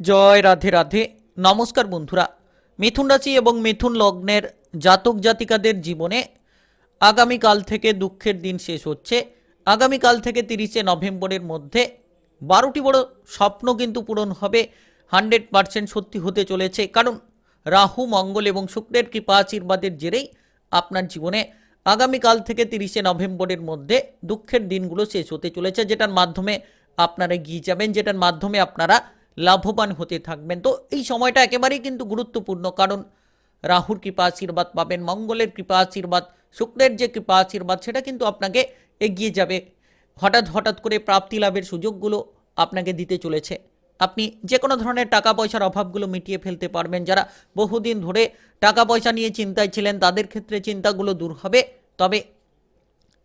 জয় রাধে রাধে। নমস্কার বন্ধুরা। মিথুন রাশি এবং মিথুন লগ্নের জাতক জাতিকাদের জীবনে আগামীকাল থেকে দুঃখের দিন শেষ হচ্ছে। আগামীকাল থেকে তিরিশে নভেম্বরের মধ্যে বারোটি বড় স্বপ্ন কিন্তু পূরণ হবে। হান্ড্রেড পারসেন্ট সত্যি হতে চলেছে। কারণ রাহু, মঙ্গল এবং শুক্রের কৃপা আশীর্বাদের জেরেই আপনার জীবনে আগামীকাল থেকে তিরিশে নভেম্বরের মধ্যে দুঃখের দিনগুলো শেষ হতে চলেছে, যেটার মাধ্যমে আপনারা গিয়ে যাবেন, যেটার মাধ্যমে আপনারা লাভবান হতে থাকবেন। তো এই সময়টা একেবারেই কিন্তু গুরুত্বপূর্ণ, কারণ রাহুর কৃপা আশীর্বাদ পাবেন, মঙ্গলের কৃপা আশীর্বাদ, শুক্রের যে কৃপা আশীর্বাদ, সেটা কিন্তু আপনাকে এগিয়ে যাবে। হঠাৎ হঠাৎ করে প্রাপ্তি লাভের সুযোগগুলো আপনাকে দিতে চলেছে। আপনি যে কোনো ধরনের টাকা পয়সার অভাবগুলো মিটিয়ে ফেলতে পারবেন। যারা বহুদিন ধরে টাকা পয়সা নিয়ে চিন্তায় ছিলেন, তাদের ক্ষেত্রে চিন্তাগুলো দূর হবে। তবে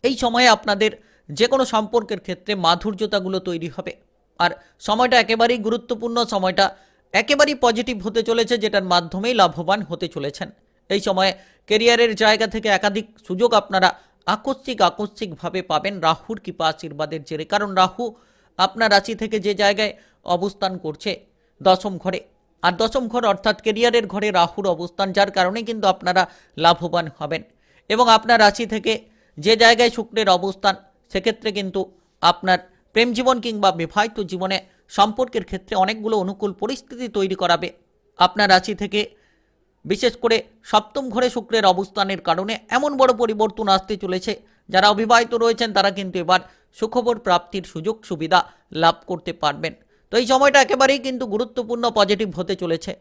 এই সময়ে আপনাদের যে কোনো সম্পর্কের ক্ষেত্রে মাধুর্যতাগুলো তৈরি হবে। আর সময়টা একেবারেই গুরুত্বপূর্ণ, সময়টা একেবারেই পজিটিভ হতে চলেছে, যেটার মাধ্যমেই লাভবান হতে চলেছেন। এই সময়ে কেরিয়ারের জায়গা থেকে একাধিক সুযোগ আপনারা আকস্মিক, আকস্মিকভাবে পাবেন। রাহুর কৃপা আশীর্বাদের জেরে, কারণ রাহু আপনার রাশি থেকে যে জায়গায় অবস্থান করছে, দশম ঘরে। আর দশম ঘর অর্থাৎ কেরিয়ারের ঘরে রাহুর অবস্থান, যার কারণে কিন্তু আপনারা লাভবান হবেন। এবং আপনার রাশি থেকে যে জায়গায় শুক্রের অবস্থান, সেক্ষেত্রে কিন্তু আপনার প্রেম জীবন কিংবা বিবাহিত জীবনে সম্পর্কের ক্ষেত্রে অনেকগুলো অনুকূল পরিস্থিতি তৈরি করাবে। আপনার রাশি থেকে বিশেষ করে সপ্তম ঘরে শুক্রের অবস্থানের কারণে এমন বড় পরিবর্তন আসতে চলেছে। যারা অবিবাহিত রয়েছেন, তারা কিন্তু এবার সুখবর প্রাপ্তির সুযোগ সুবিধা লাভ করতে পারবেন। তো এই সময়টা একেবারেই কিন্তু গুরুত্বপূর্ণ পজিটিভ হতে চলেছে।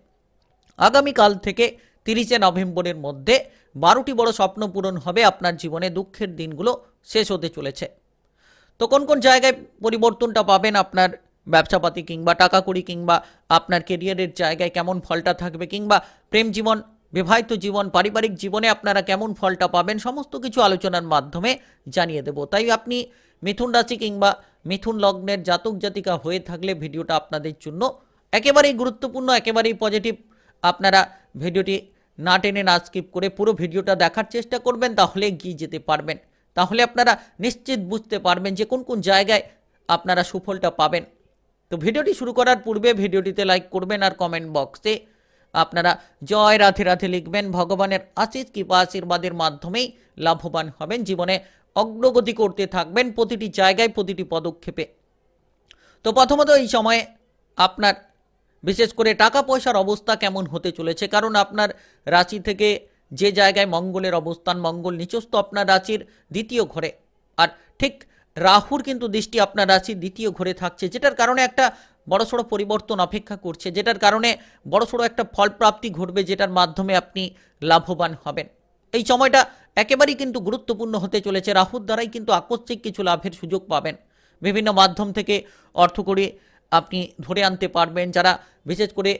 আগামীকাল থেকে তিরিশে নভেম্বরের মধ্যে বারোটি বড় স্বপ্ন পূরণ হবে। আপনার জীবনে দুঃখের দিনগুলো শেষ হতে চলেছে। তো কোন কোন জায়গায় পরিবর্তনটা পাবেন আপনার ব্যবসাপাতি কিংবা টাকা কড়ি কিংবা আপনার কেরিয়ারের জায়গায় কেমন ফলটা থাকবে কিংবা প্রেম জীবন, বিবাহিত জীবন, পারিবারিক জীবনে আপনারা কেমন ফলটা পাবেন সমস্ত কিছু আলোচনার মাধ্যমে জানিয়ে দেব। তাই আপনি মিথুন রাশি কিংবা মিথুন লগ্নের জাতক জাতিকা হয়ে থাকলে ভিডিওটা আপনাদের জন্য একেবারেই গুরুত্বপূর্ণ, একেবারেই পজিটিভ আপনারা ভিডিওটি না টেনে না স্কিপ করে পুরো ভিডিওটা দেখার চেষ্টা করবেন, তাহলে গিয়ে যেতে পারবেন। তাহলে আপনারা নিশ্চিত বুঝতে পারবেন যে কোন কোন জায়গায় আপনারা সুফলটা পাবেন। তো ভিডিওটি শুরু করার পূর্বে ভিডিওটিতে লাইক করবেন আর কমেন্ট বক্সে আপনারা জয় রাধে রাধে লিখবেন। ভগবানের আশিস কৃপা, আশীর্বাদের মাধ্যমেই লাভবান হবেন। জীবনে অগ্রগতি করতে থাকবেন প্রতিটি জায়গায়, প্রতিটি পদক্ষেপে। তো প্রথমত এই সময়ে আপনার বিশেষ করে টাকা পয়সার অবস্থা কেমন হতে চলেছে? কারণ আপনার রাশি থেকে যে জায়গায় মঙ্গলের অবস্থান, মঙ্গল নিচস্থ আপনার রাশির দ্বিতীয় ঘরে। আর ঠিক রাহুর কিন্তু দৃষ্টি আপনার রাশির দ্বিতীয় ঘরে থাকছে, যেটার কারণে একটা বড়সড় পরিবর্তন অপেক্ষা করছে, যেটার কারণে বড়সড় একটা ফলপ্রাপ্তি ঘটবে, যেটার মাধ্যমে আপনি লাভবান হবেন। এই সময়টা একেবারেই কিন্তু গুরুত্বপূর্ণ হতে চলেছে, রাহুর দ্বারাই কিন্তু আকস্মিক কিছু লাভের সুযোগ পাবেন। বিভিন্ন মাধ্যম থেকে অর্থ করে আপনি ধরে আনতে পারবেন, যারা বিশেষ করে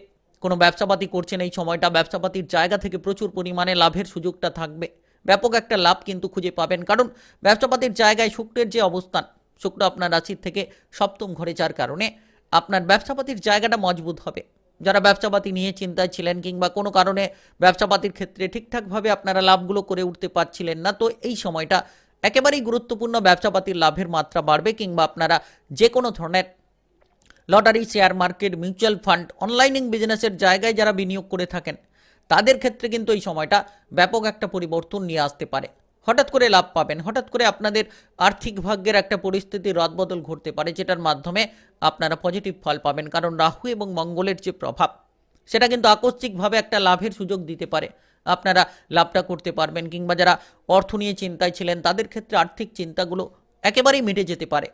কোনো ব্যবসাপাতি করছেন এই সময়টা, ব্যবসাপাতির জায়গা থেকে প্রচুর পরিমাণে লাভের সুযোগটা থাকবে। ব্যাপক একটা লাভ কিন্তু খুঁজে পাবেন, কারণ ব্যবসাপাতির জায়গায় শুক্রের যে অবস্থান, শুক্র আপনার রাশির থেকে সপ্তম ঘরে যার কারণে আপনার ব্যবসাপাতির জায়গাটা মজবুত হবে। যারা ব্যবসাপাতি নিয়ে চিন্তায় ছিলেন কিংবা কোনো কারণে ব্যবসাপাতির ক্ষেত্রে ঠিকঠাকভাবে আপনারা লাভগুলো করে উঠতে পারছিলেন না, তো এই সময়টা একেবারেই গুরুত্বপূর্ণ ব্যবসাপাতির লাভের মাত্রা বাড়বে কিংবা আপনারা যে কোনো ধরনের lottery, share market, mutual fund, অনলাইনিং বিজনেসের জায়গায় যারা বিনিয়োগ করে থাকেন, তাদের ক্ষেত্রে কিন্তু এই সময়টা ব্যাপক একটা পরিবর্তন নিয়ে আসতে পারে। হঠাৎ করে লাভ পাবেন, হঠাৎ করে আপনাদের আর্থিক ভাগ্যের একটা পরিস্থিতির রদবদল ঘটতে পারে, যেটার মাধ্যমে আপনারা পজিটিভ ফল পাবেন। কারণ রাহু এবং মঙ্গলের যে প্রভাব, সেটা কিন্তু আকস্মিকভাবে একটা লাভের সুযোগ দিতে পারে। আপনারা লাভটা করতে পারবেন, কিংবা যারা অর্থ নিয়ে চিন্তায় ছিলেন, তাদের ক্ষেত্রে আর্থিক চিন্তাগুলো একেবারেই মিটে যেতে পারে।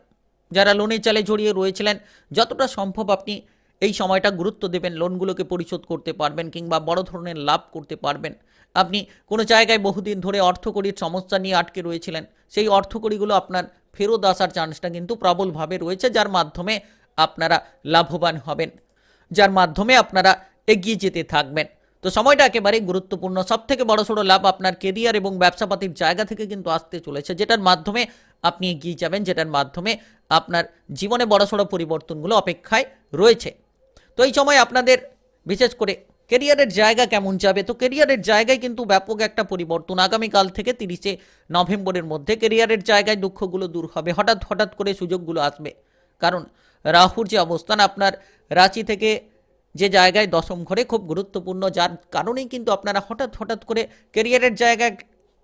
যারা লোনের চালে জড়িয়ে রয়েছিলেন, যতটা সম্ভব আপনি এই সময়টা গুরুত্ব দেবেন লোনগুলোকে পরিশোধ করতে পারবেন কিংবা বড় ধরনের লাভ করতে পারবেন। আপনি কোনো জায়গায় বহুদিন ধরে অর্থকরীর সমস্যা নিয়ে আটকে রয়েছিলেন, সেই অর্থকরীগুলো আপনার ফেরত আসার চান্সটা কিন্তু প্রবলভাবে রয়েছে, যার মাধ্যমে আপনারা লাভবান হবেন, যার মাধ্যমে আপনারা এগিয়ে যেতে থাকবেন। তো সময়টা একেবারেই গুরুত্বপূর্ণ। সব থেকে বড় সড়ো লাভ আপনার কেরিয়ার এবং ব্যবসাপাতির জায়গা থেকে কিন্তু আসতে চলেছে, যেটার মাধ্যমে আপনি এগিয়ে যাবেন, যেটার মাধ্যমে আপনার জীবনে বড় সড়ো পরিবর্তনগুলো অপেক্ষায় রয়েছে। তো এই সময় আপনাদের বিশেষ করে কেরিয়ারের জায়গা কেমন যাবে? তো কেরিয়ারের জায়গায় কিন্তু ব্যাপক একটা পরিবর্তন আগামীকাল থেকে তিরিশে নভেম্বরের মধ্যে কেরিয়ারের জায়গায় দুঃখগুলো দূর হবে। হঠাৎ হঠাৎ করে সুযোগগুলো আসবে। কারণ রাহুর যে অবস্থান, আপনার রাঁচি থেকে যে জায়গায় দশম ঘরে খুব গুরুত্বপূর্ণ, যার কারণেই কিন্তু আপনারা হঠাৎ হঠাৎ করে কেরিয়ারের জায়গায়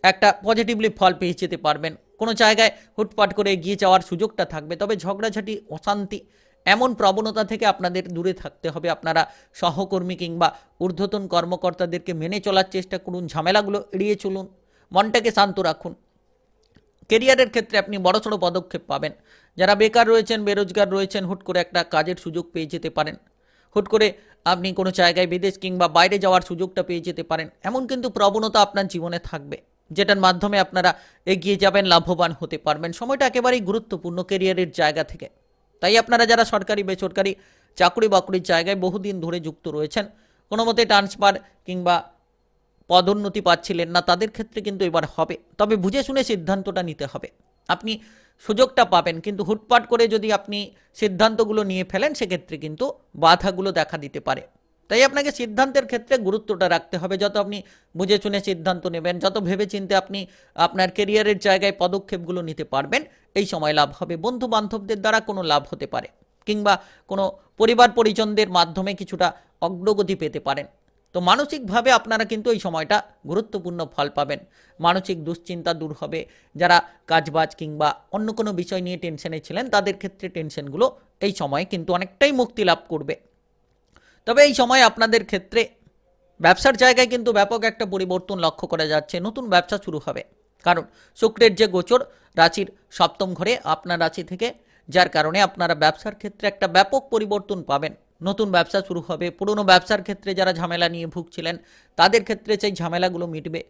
একটা পজিটিভলি ফল পেয়ে যেতে পারবেন। কোনো জায়গায় হুটপাট করে এগিয়ে যাওয়ার সুযোগটা থাকবে। তবে ঝগড়াঝাটি, অশান্তি এমন প্রবণতা থেকে আপনাদের দূরে থাকতে হবে। আপনারা সহকর্মী কিংবা ঊর্ধ্বতন কর্মকর্তাদেরকে মেনে চলার চেষ্টা করুন, ঝামেলাগুলো এড়িয়ে চলুন, মনটাকে শান্ত রাখুন। কেরিয়ারের ক্ষেত্রে আপনি বড়সড় পদক্ষেপ পাবেন। যারা বেকার রয়েছেন, বেরোজগার রয়েছেন, হুট করে একটা কাজের সুযোগ পেয়ে যেতে পারেন। হুট করে আপনি কোনো জায়গায় বিদেশ কিংবা বাইরে যাওয়ার সুযোগটা পেয়ে যেতে পারেন। এমন কিন্তু প্রবণতা আপনার জীবনে থাকবে। যেটার মাধ্যমে আপনারা এগিয়ে যাবেন, লাভবান হতে পারবেন। সময়টা একেবারেই গুরুত্বপূর্ণ কেরিয়ারের জায়গা থেকে। তাই আপনারা যারা সরকারি, বেসরকারি চাকরি বাকরির জায়গায় বহুদিন ধরে যুক্ত রয়েছেন, কোনো মতে ট্রান্সফার কিংবা পদোন্নতি পাচ্ছিলেন না, তাদের ক্ষেত্রে কিন্তু এবার হবে। তবে বুঝে শুনে সিদ্ধান্তটা নিতে হবে। আপনি সুযোগটা পাবেন, কিন্তু হুটপাট করে যদি আপনি সিদ্ধান্তগুলো নিয়ে ফেলেন, সেক্ষেত্রে কিন্তু বাধাগুলো দেখা দিতে পারে। তাই আপনাকে সিদ্ধান্তের ক্ষেত্রে গুরুত্বটা রাখতে হবে। যত আপনি বুঝে শুনে সিদ্ধান্ত নেবেন, যত ভেবেচিন্তে আপনি আপনার কেরিয়ারের জায়গায় পদক্ষেপগুলো নিতে পারবেন, এই সময় লাভ হবে। বন্ধু বান্ধবদের দ্বারা কোনো লাভ হতে পারে কিংবা কোনো পরিবার পরিজনদের মাধ্যমে কিছুটা অগ্রগতি পেতে পারেন। তো মানসিকভাবে আপনারা কিন্তু এই সময়টা গুরুত্বপূর্ণ ফল পাবেন। মানসিক দুশ্চিন্তা দূর হবে। যারা কাজবাজ কিংবা অন্য কোনো বিষয় নিয়ে টেনশনে ছিলেন, তাদের ক্ষেত্রে টেনশনগুলো এই সময়ে কিন্তু অনেকটাই মুক্তি লাভ করবে। তবে এই সময় আপনাদের ক্ষেত্রে ব্যবসার জায়গায় কিন্তু ব্যাপক একটা পরিবর্তন লক্ষ্য করা যাচ্ছে। নতুন ব্যবসা শুরু হবে। কারণ শুক্রের যে গোচর, রাশির সপ্তম ঘরে আপনার রাশি থেকে, যার কারণে আপনারা ব্যবসার ক্ষেত্রে একটা ব্যাপক পরিবর্তন পাবেন। নতুন ব্যবসা শুরু হবে। পুরনো ব্যবসার ক্ষেত্রে যারা ঝামেলা নিয়ে ভুগছিলেন, তাদের ক্ষেত্রে সেই ঝামেলাগুলো মিটবে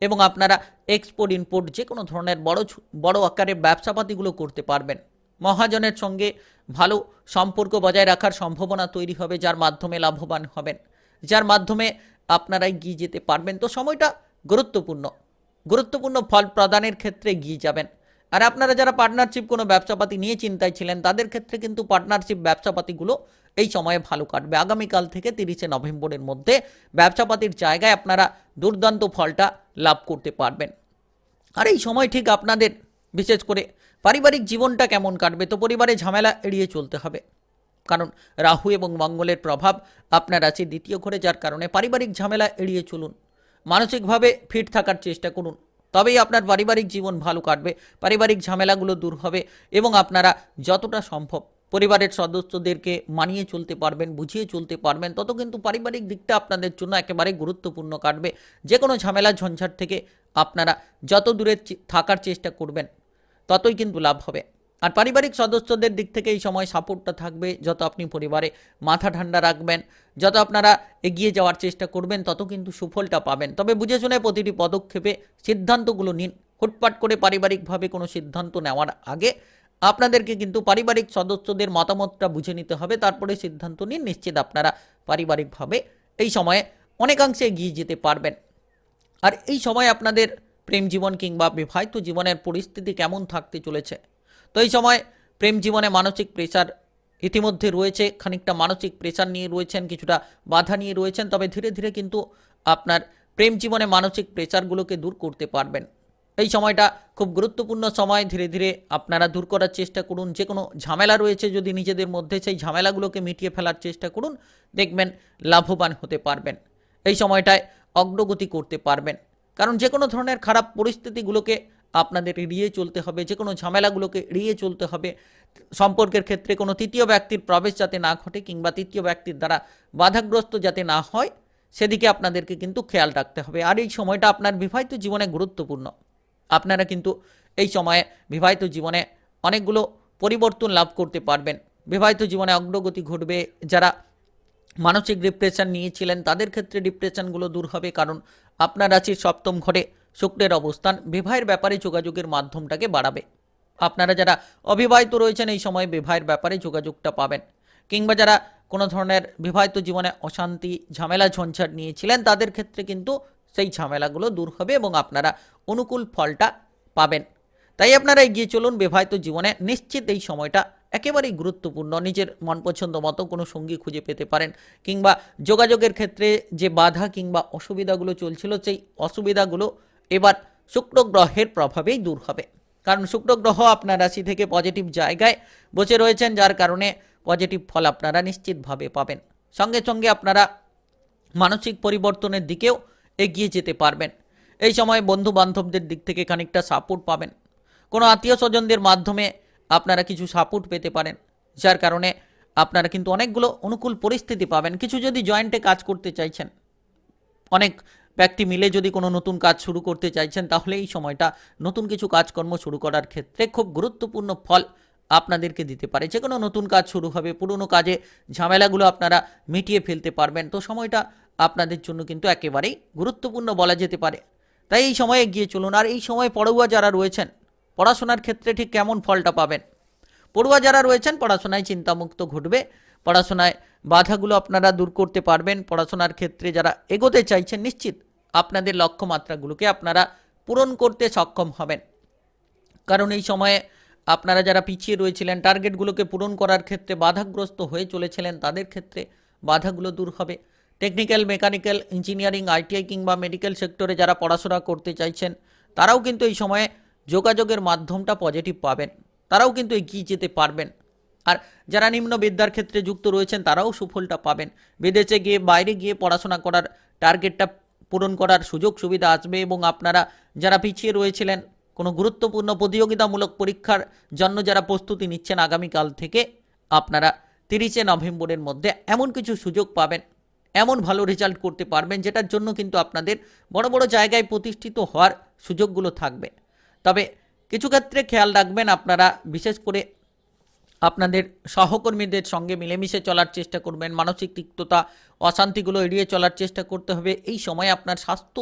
এবং আপনারা এক্সপোর্ট ইম্পোর্ট যে কোনো ধরনের বড় বড় আকারের ব্যবসাপাতিগুলো করতে পারবেন। মহাজনের সঙ্গে ভালো সম্পর্ক বজায় রাখার সম্ভাবনা তৈরি হবে, যার মাধ্যমে লাভবান হবেন। যার মাধ্যমে আপনারা এগিয়ে যেতে পারবেন। তো সময়টা গুরুত্বপূর্ণ। গুরুত্বপূর্ণ ফল প্রদানের ক্ষেত্রে এগিয়ে যাবেন। আর আপনারা যারা পার্টনারশিপ কোনো ব্যবসাপাতি নিয়ে চিন্তায় ছিলেন, তাদের ক্ষেত্রে কিন্তু পার্টনারশিপ ব্যবসাপাতিগুলো এই সময়ে ভালো কাটবে। আগামীকাল থেকে তিরিশে নভেম্বরের মধ্যে ব্যবসাপাতির জায়গায় আপনারা দুর্দান্ত ফলটা লাভ করতে পারবেন। আর এই সময় ঠিক আপনাদের, বিশেষ করে পারিবারিক জীবনটা কেমন কাটবে? তো পরিবারে ঝামেলা এড়িয়ে চলতে হবে। কারণ রাহু এবং মঙ্গলের প্রভাব আপনার আছে দ্বিতীয় ঘরে, যার কারণে পারিবারিক ঝামেলা এড়িয়ে চলুন। মানসিকভাবে ফিট থাকার চেষ্টা করুন। তবেই আপনার পারিবারিক জীবন ভালো কাটবে, পারিবারিক ঝামেলাগুলো দূর হবে এবং আপনারা যতটা সম্ভব পরিবারের সদস্যদেরকে মানিয়ে চলতে পারবেন, বুঝিয়ে চলতে পারবেন। তত কিন্তু পারিবারিক দিকটা আপনাদের জন্য একেবারে গুরুত্বপূর্ণ কাটবে। যে কোনো ঝামেলা ঝঞ্ঝাট থেকে আপনারা যত দূরে থাকার চেষ্টা করবেন ততই কিন্তু লাভ হবে। আর পারিবারিক সদস্যদের দিক থেকে এই সময় সাপোর্টটা থাকবে। যত আপনি পরিবারে মাথা ঠান্ডা রাখবেন, যত আপনারা এগিয়ে যাওয়ার চেষ্টা করবেন, তত কিন্তু সুফলটা পাবেন। তবে বুঝে শুনে প্রতিটি পদক্ষেপে সিদ্ধান্তগুলো নিন। হুটপাট করে পারিবারিকভাবে কোনো সিদ্ধান্ত নেওয়ার আগে আপনাদেরকে কিন্তু পারিবারিক সদস্যদের মতামতটা বুঝে নিতে হবে। তারপরে সিদ্ধান্ত নিন, নিশ্চিত আপনারা পারিবারিকভাবে এই সময়ে অনেকাংশে এগিয়ে যেতে পারবেন। আর এই সময় আপনাদের প্রেম জীবন কিংবা বিবাহিত জীবনের পরিস্থিতি কেমন থাকতে চলেছে? তো এই সময় প্রেম জীবনে মানসিক প্রেশার ইতিমধ্যে রয়েছে, খানিকটা মানসিক প্রেশার নিয়ে রয়েছেন, কিছুটা বাধা নিয়ে রয়েছেন, তবে ধীরে ধীরে কিন্তু আপনার প্রেম জীবনে মানসিক প্রেশারগুলোকে দূর করতে পারবেন। এই সময়টা খুব গুরুত্বপূর্ণ সময়, ধীরে ধীরে আপনারা দূর করার চেষ্টা করুন যে কোনো ঝামেলা রয়েছে যদি নিজেদের মধ্যে সেই ঝামেলাগুলোকে মিটিয়ে ফেলার চেষ্টা করুন, দেখবেন লাভবান হতে পারবেন। এই সময়টায় অগ্রগতি করতে পারবেন। কারণ যে কোনো ধরনের খারাপ পরিস্থিতিগুলোকে আপনাদের এড়িয়ে চলতে হবে, যে কোনো ঝামেলাগুলোকে এড়িয়ে চলতে হবে। সম্পর্কের ক্ষেত্রে কোনো তৃতীয় ব্যক্তির প্রবেশ যাতে না ঘটে কিংবা তৃতীয় ব্যক্তির দ্বারা বাধাগ্রস্ত যাতে না হয়, সেদিকে আপনাদেরকে কিন্তু খেয়াল রাখতে হবে। আর এই সময়টা আপনার বিবাহিত জীবনে গুরুত্বপূর্ণ। আপনারা কিন্তু এই সময়ে বিবাহিত জীবনে অনেকগুলো পরিবর্তন লাভ করতে পারবেন। বিবাহিত জীবনে অগ্রগতি ঘটবে। যারা মানসিক ডিপ্রেশন নিয়েছিলেন, তাদের ক্ষেত্রে ডিপ্রেশনগুলো দূর হবে কারণ আপনার রাশির সপ্তম ঘরে শুক্রের অবস্থান, বিবাহের ব্যাপারে যোগাযোগের মাধ্যমটাকে বাড়াবে। আপনারা যারা অবিবাহিত রয়েছেন এই সময় বিবাহের ব্যাপারে যোগাযোগটা পাবেন। কিংবা যারা কোনো ধরনের বিবাহিত জীবনে অশান্তি, ঝামেলা, ঝঞ্ঝাট নিয়েছিলেন, তাদের ক্ষেত্রে কিন্তু সেই ঝামেলাগুলো দূর হবে এবং আপনারা অনুকূল ফলটা পাবেন। তাই আপনারা এগিয়ে চলুন। বিবাহিত জীবনে নিশ্চিত এই সময়টা একেবারেই গুরুত্বপূর্ণ। নিজের মন পছন্দ মতো কোনো সঙ্গী খুঁজে পেতে পারেন কিংবা যোগাযোগের ক্ষেত্রে যে বাধা কিংবা অসুবিধাগুলো চলছিল, সেই অসুবিধাগুলো এবার শুক্র গ্রহের প্রভাবেই দূর হবে। কারণ শুক্র গ্রহ আপনার রাশি থেকে পজিটিভ জায়গায় বসে রয়েছেন, যার কারণে পজিটিভ ফল আপনারা নিশ্চিতভাবে পাবেন। সঙ্গে সঙ্গে আপনারা মানসিক পরিবর্তনের দিকেও এগিয়ে যেতে পারবেন। এই সময় বন্ধু বান্ধবদের দিক থেকে খানিকটা সাপোর্ট পাবেন। কোনো আত্মীয় স্বজনদের মাধ্যমে আপনারা কিছু সাপোর্ট পেতে পারেন, যার কারণে আপনারা কিন্তু অনেকগুলো অনুকূল পরিস্থিতি পাবেন। কিছু যদি জয়েন্টে কাজ করতে চাইছেন, অনেক ব্যক্তি মিলে যদি কোনো নতুন কাজ শুরু করতে চাইছেন, তাহলে এই সময়টা নতুন কিছু কাজকর্ম শুরু করার ক্ষেত্রে খুব গুরুত্বপূর্ণ ফল আপনাদেরকে দিতে পারে। যে কোনো নতুন কাজ শুরু হবে, পুরনো কাজে ঝামেলাগুলো আপনারা মিটিয়ে ফেলতে পারবেন। তো সময়টা আপনাদের জন্য কিন্তু একেবারেই গুরুত্বপূর্ণ বলা যেতে পারে। তাই এই সময়ে এগিয়ে চলুন। আর এই সময় পড়ুয়া যারা রয়েছেন পড়াশোনার ক্ষেত্রে ঠিক কেমন ফলটা পাবেন? পড়ুয়া যারা রয়েছেন, পড়াশোনায় চিন্তামুক্ত ঘটবে। পড়াশোনায় বাধাগুলো আপনারা দূর করতে পারবেন। পড়াশোনার ক্ষেত্রে যারা এগোতে চাইছেন, নিশ্চিত আপনাদের লক্ষ্যমাত্রাগুলোকে আপনারা পূরণ করতে সক্ষম হবেন। কারণ এই সময়ে আপনারা যারা পিছিয়ে রয়েছিলেন, টার্গেটগুলোকে পূরণ করার ক্ষেত্রে বাধাগ্রস্ত হয়ে চলেছিলেন, তাদের ক্ষেত্রে বাধাগুলো দূর হবে। টেকনিক্যাল, মেকানিক্যাল, ইঞ্জিনিয়ারিং, আইটিআই কিংবা মেডিকেল সেক্টরে যারা পড়াশোনা করতে চাইছেন, তারাও কিন্তু এই সময়ে যোগাযোগের মাধ্যমটা পজিটিভ পাবেন। তারাও কিন্তু এগিয়ে যেতে পারবেন। আর যারা নিম্ন বিদ্যার ক্ষেত্রে যুক্ত রয়েছেন, তারাও সুফলটা পাবেন। বিদেশে গিয়ে, বাইরে গিয়ে পড়াশোনা করার টার্গেটটা পূরণ করার সুযোগ সুবিধা আসবে এবং আপনারা যারা পিছিয়ে রয়েছিলেন, কোনো গুরুত্বপূর্ণ প্রতিযোগিতামূলক পরীক্ষার জন্য যারা প্রস্তুতি নিচ্ছেন আগামীকাল থেকে, আপনারা তিরিশে নভেম্বরের মধ্যে এমন কিছু সুযোগ পাবেন, এমন ভালো রেজাল্ট করতে পারবেন, যেটার জন্য কিন্তু আপনাদের বড় বড় জায়গায় প্রতিষ্ঠিত হওয়ার সুযোগগুলো থাকবে। তবে কিছু ক্ষেত্রে খেয়াল রাখবেন আপনারা, বিশেষ করে আপনাদের সহকর্মীদের সঙ্গে মিলেমিশে চলার চেষ্টা করবেন, মানসিক তিক্ততা, অশান্তিগুলো এড়িয়ে চলার চেষ্টা করতে হবে, এই সময় আপনার স্বাস্থ্য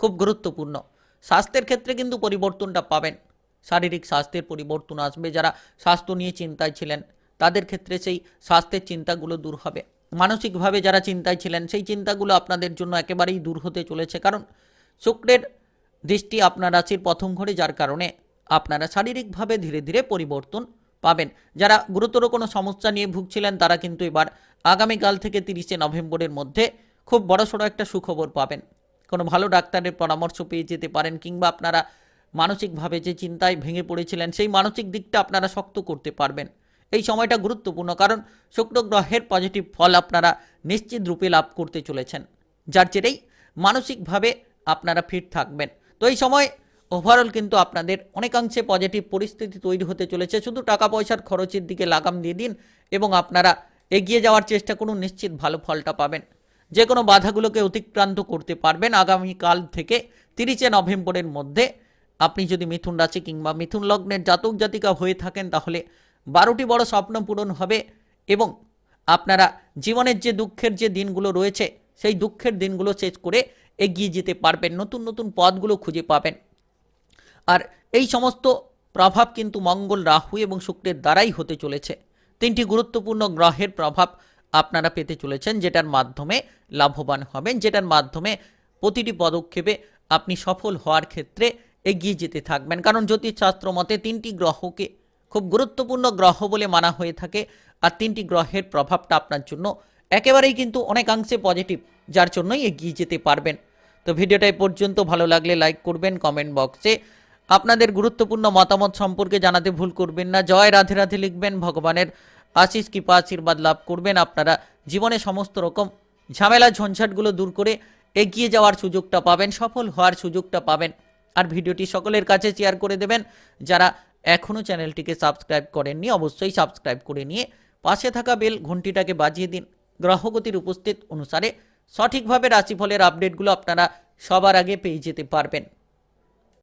খুব গুরুত্বপূর্ণ। স্বাস্থ্যের ক্ষেত্রে কিন্তু পরিবর্তনটা পাবেন। শারীরিক স্বাস্থ্যের পরিবর্তন আসবে, যারা স্বাস্থ্য নিয়ে চিন্তায় ছিলেন, তাদের ক্ষেত্রে সেই স্বাস্থ্যের চিন্তাগুলো দূর হবে। মানসিকভাবে যারা চিন্তায় ছিলেন, সেই চিন্তাগুলো আপনাদের জন্য একেবারেই দূর হতে চলেছে, কারণ শুক্রের দৃষ্টি আপনার রাশির প্রথম ঘরে, যার কারণে আপনারা শারীরিকভাবে ধীরে ধীরে পরিবর্তন পাবেন। যারা গুরুতর কোনো সমস্যা নিয়ে ভুগছিলেন, তারা কিন্তু এবার আগামীকাল থেকে তিরিশে নভেম্বরের মধ্যে খুব বড়সড় একটা সুখবর পাবেন। কোনো ভালো ডাক্তারের পরামর্শ পেয়ে যেতে পারেন, কিংবা আপনারা মানসিকভাবে যে চিন্তায় ভেঙে পড়েছিলেন, সেই মানসিক দিকটা আপনারা শক্ত করতে পারবেন। এই সময়টা গুরুত্বপূর্ণ, কারণ শুক্র গ্রহের পজিটিভ ফল আপনারা নিশ্চিত রূপে লাভ করতে চলেছেন, যার জেরেই মানসিকভাবে আপনারা ফিট থাকবেন। তো এই সময় ওভারঅল কিন্তু আপনাদের অনেকাংশে পজিটিভ পরিস্থিতি তৈরি হতে চলেছে। শুধু টাকা পয়সার খরচের দিকে লাগাম দিয়ে দিন এবং আপনারা এগিয়ে যাওয়ার চেষ্টা করুন, নিশ্চিত ভালো ফলটা পাবেন। যে কোনো বাধাগুলোকে অতিক্রান্ত করতে পারবেন। আগামীকাল থেকে তিরিশে নভেম্বরের মধ্যে আপনি যদি মিথুন রাশি কিংবা মিথুন লগ্নের জাতক জাতিকা হয়ে থাকেন, তাহলে বারোটি বড় স্বপ্ন পূরণ হবে এবং আপনারা জীবনের যে দুঃখের যে দিনগুলো রয়েছে সেই দুঃখের দিনগুলো শেষ করে এগিয়ে যেতে পারবেন, নতুন নতুন পদগুলো খুঁজে পাবেন। আর এই সমস্ত প্রভাব কিন্তু মঙ্গল, রাহু এবং শুক্রের দ্বারাই হতে চলেছে। তিনটি গুরুত্বপূর্ণ গ্রহের প্রভাব আপনারা পেতে চলেছেন, যেটার মাধ্যমে লাভবান হবেন, যেটার মাধ্যমে প্রতিটি পদক্ষেপে আপনি সফল হওয়ার ক্ষেত্রে এগিয়ে যেতে থাকবেন। কারণ জ্যোতিষশাস্ত্র মতে তিনটি গ্রহকে খুব গুরুত্বপূর্ণ গ্রহ বলে মানা হয়ে থাকে, আর তিনটি গ্রহের প্রভাবটা আপনার জন্য একেবারেই কিন্তু অনেকাংশে পজিটিভ যার জন্যই এগিয়ে যেতে পারবেন। তো ভিডিওটা পর্যন্ত ভালো লাগলে লাইক করবেন কমেন্ট বক্সে আপনাদের গুরুত্বপূর্ণ মতামত সম্পর্কে জানাতে ভুল করবেন না। জয় রাধে রাধে লিখবেন, ভগবানের আশিস, কৃপা, আশীর্বাদ লাভ করবেন। আপনারা জীবনে সমস্ত রকম ঝামেলা, ঝঞ্ঝাটগুলো দূর করে এগিয়ে যাওয়ার সুযোগটা পাবেন, সফল হওয়ার সুযোগটা পাবেন। আর ভিডিওটি সকলের কাছে শেয়ার করে দেবেন। যারা এখনও চ্যানেলটিকে সাবস্ক্রাইব করেননি, অবশ্যই সাবস্ক্রাইব করে নিয়ে পাশে থাকা বেল ঘন্টিটাকে বাজিয়ে দিন। গ্রহগতির উপস্থিত অনুসারে সঠিকভাবে রাশিফলের আপডেটগুলো আপনারা সবার আগে পেয়ে যেতে পারবেন।